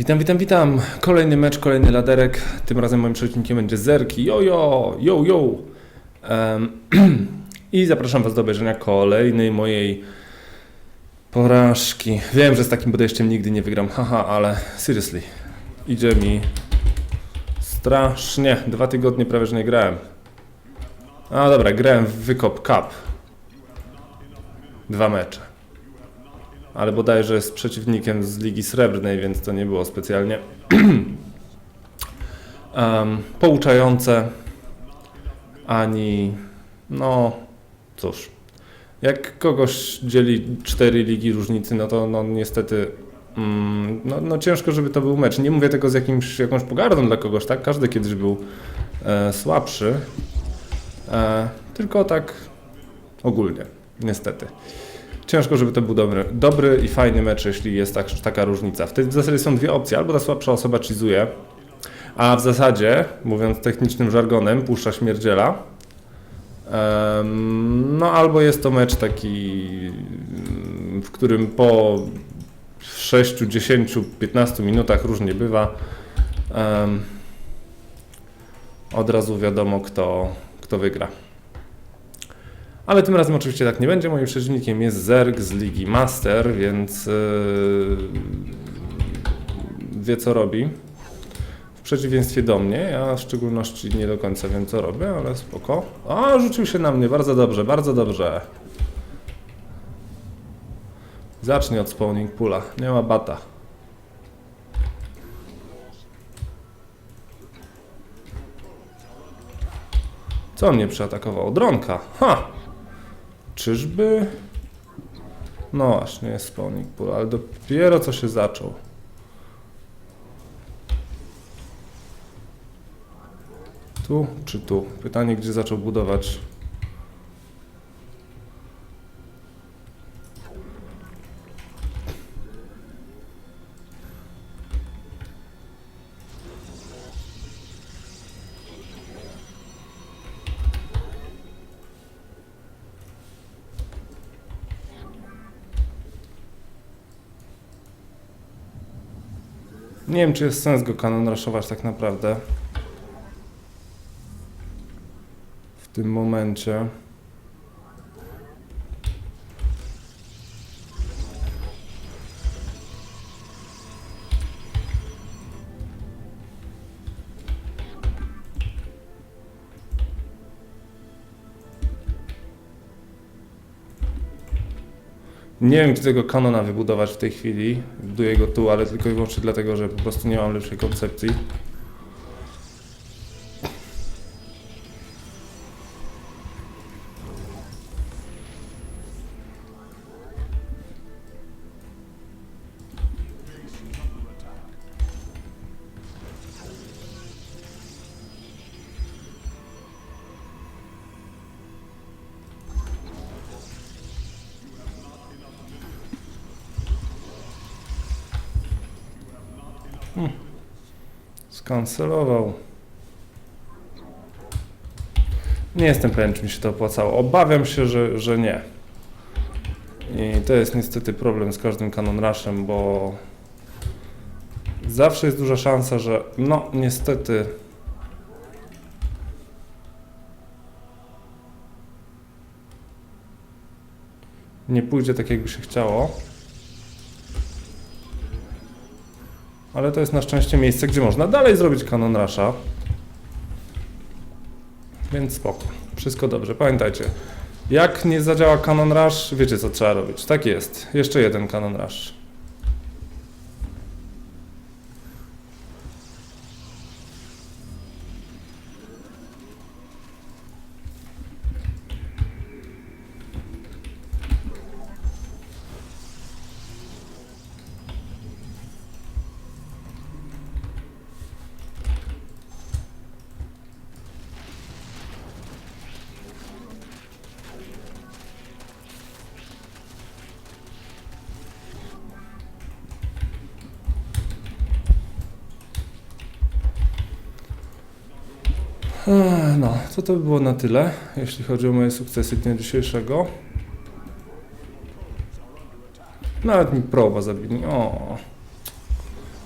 Witam, witam, witam. Kolejny mecz, kolejny laderek. Tym razem moim przeciwnikiem będzie Zerki. Yo, yo, yo, yo. Em, I zapraszam Was do obejrzenia kolejnej mojej porażki. Wiem, że z takim podejściem nigdy nie wygram, haha, ale seriously, idzie mi strasznie. Dwa tygodnie prawie, że nie grałem. A dobra, grałem w Wykop Cup. Dwa mecze. Ale bodajże z przeciwnikiem z Ligi Srebrnej, więc to nie było specjalnie em, pouczające ani no cóż. Jak kogoś dzieli cztery ligi różnicy, no to no niestety mm, no, no ciężko, żeby to był mecz. Nie mówię tego z jakimś, jakąś pogardą dla kogoś, tak? Każdy kiedyś był e, słabszy. E, tylko tak ogólnie, niestety. Ciężko, żeby to był dobry, dobry i fajny mecz, jeśli jest tak, taka różnica. W, tej, w zasadzie są dwie opcje. Albo ta słabsza osoba cheezuje, a w zasadzie, mówiąc technicznym żargonem, puszcza śmierdziela. No albo jest to mecz taki, w którym po 6, 10, 15 minutach różnie bywa. od razu wiadomo, kto, kto wygra. Ale tym razem oczywiście tak nie będzie. Moim przeciwnikiem jest Zerg z Ligi Master, więc yy, wie co robi. W przeciwieństwie do mnie, ja w szczególności nie do końca wiem co robię, ale spoko. A, rzucił się na mnie, bardzo dobrze, bardzo dobrze. Zacznij od spawning pula, nie ma bata. Co mnie przeatakował? Dronka. Ha! Czyżby? No właśnie, jest spawning pool, ale dopiero co się zaczął. Tu czy tu? Pytanie, gdzie zaczął budować. Nie wiem, czy jest sens go kanon tak naprawdę. W tym momencie. Nie wiem, gdzie tego kanona wybudować w tej chwili. Buduję go tu, ale tylko i wyłącznie dlatego, że po prostu nie mam lepszej koncepcji. Skancelował. Nie jestem pewien, czy mi się to opłacało. Obawiam się, że, że nie. I to jest niestety problem z każdym Canon Rushem, bo zawsze jest duża szansa, że no niestety nie pójdzie tak, jakby się chciało. Ale to jest na szczęście miejsce, gdzie można dalej zrobić Canon Rusha. Więc spoko. Wszystko dobrze. Pamiętajcie, jak nie zadziała Canon Rush, wiecie co trzeba robić. Tak jest. Jeszcze jeden Canon Rush. No, to to by było na tyle, jeśli chodzi o moje sukcesy dnia dzisiejszego. Nawet mi proba zabili. O,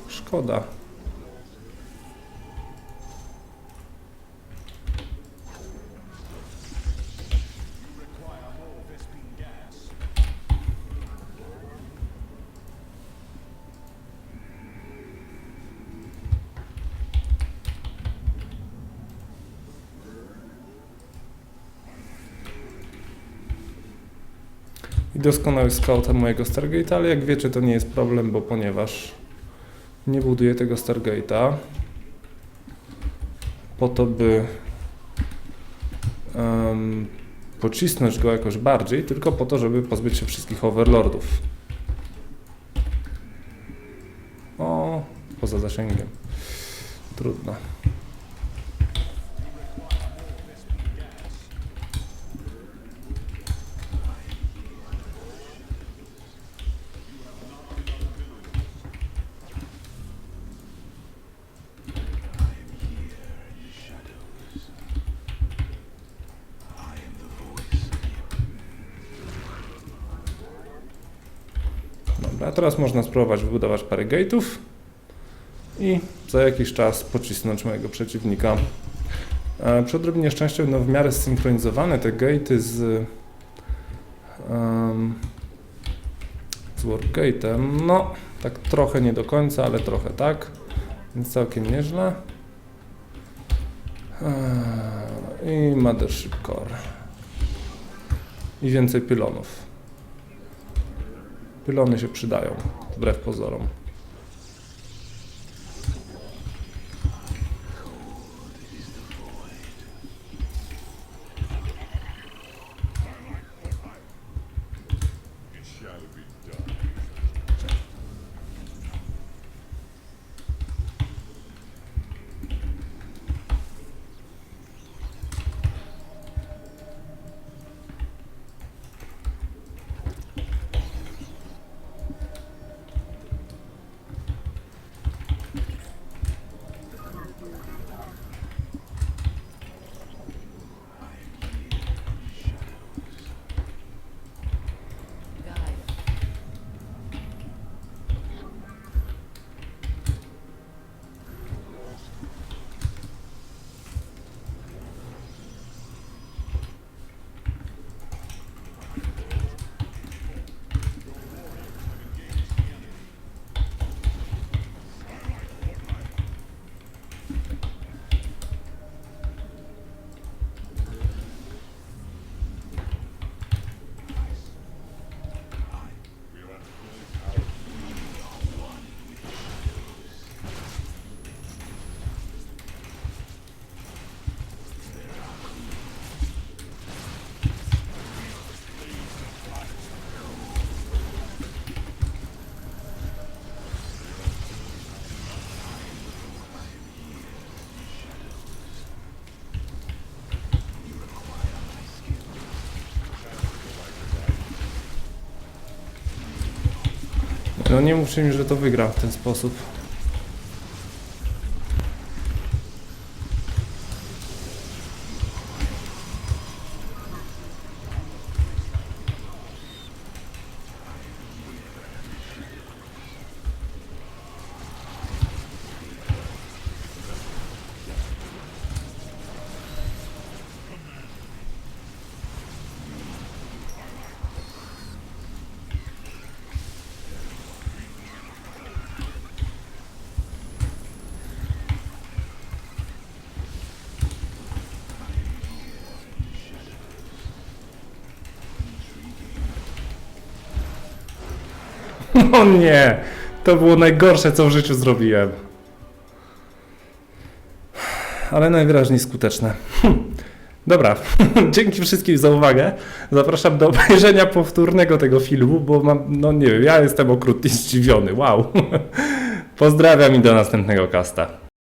szkoda. I doskonały scout mojego Stargate'a, ale jak wiecie to nie jest problem, bo ponieważ nie buduję tego Stargate'a po to, by em, pocisnąć go jakoś bardziej, tylko po to, żeby pozbyć się wszystkich overlordów. O, poza zasięgiem. Trudno. Teraz można spróbować wybudować parę gate'ów i za jakiś czas pocisnąć mojego przeciwnika. E, Przy odrobinie szczęścia no w miarę zsynchronizowane te gate'y z, um, z Wargate'em. No, tak trochę nie do końca, ale trochę tak. Więc całkiem nieźle. Eee, I Mothership Core. I więcej pylonów. Pylony się przydają, wbrew pozorom. No nie mówcie mi, że to wygra w ten sposób. O nie! To było najgorsze, co w życiu zrobiłem. Ale najwyraźniej skuteczne. Hm. Dobra, dzięki wszystkim za uwagę. Zapraszam do obejrzenia powtórnego tego filmu, bo mam, no nie wiem, ja jestem okrutnie zdziwiony. Wow. Pozdrawiam i do następnego kasta.